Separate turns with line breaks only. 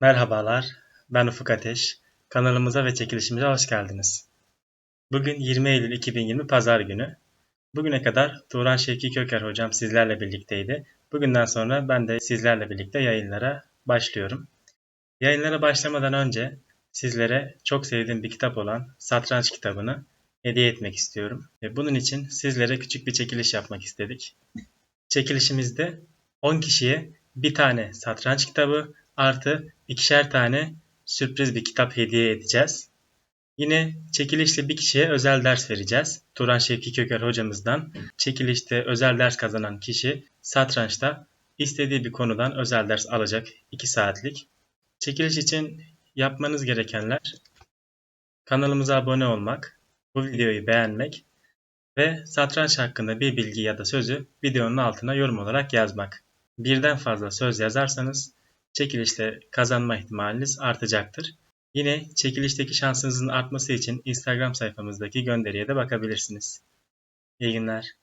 Merhabalar, ben Ufuk Ateş. Kanalımıza ve çekilişimize hoş geldiniz. Bugün 20 Eylül 2020 Pazar günü. Bugüne kadar Turan Şevki Köker hocam sizlerle birlikteydi. Bugünden sonra ben de sizlerle birlikte yayınlara başlıyorum. Yayınlara başlamadan önce sizlere çok sevdiğim bir kitap olan Satranç kitabını hediye etmek istiyorum. Ve bunun için sizlere küçük bir çekiliş yapmak istedik. Çekilişimizde 10 kişiye bir tane satranç kitabı artı ikişer tane sürpriz bir kitap hediye edeceğiz. Yine çekilişte bir kişiye özel ders vereceğiz. Turan Şevki Köker hocamızdan çekilişte özel ders kazanan kişi satrançta istediği bir konudan özel ders alacak 2 saatlik. Çekiliş için yapmanız gerekenler kanalımıza abone olmak, bu videoyu beğenmek ve satranç hakkında bir bilgi ya da sözü videonun altına yorum olarak yazmak. Birden fazla söz yazarsanız çekilişte kazanma ihtimaliniz artacaktır. Yine çekilişteki şansınızın artması için Instagram sayfamızdaki gönderiye de bakabilirsiniz. İyi günler.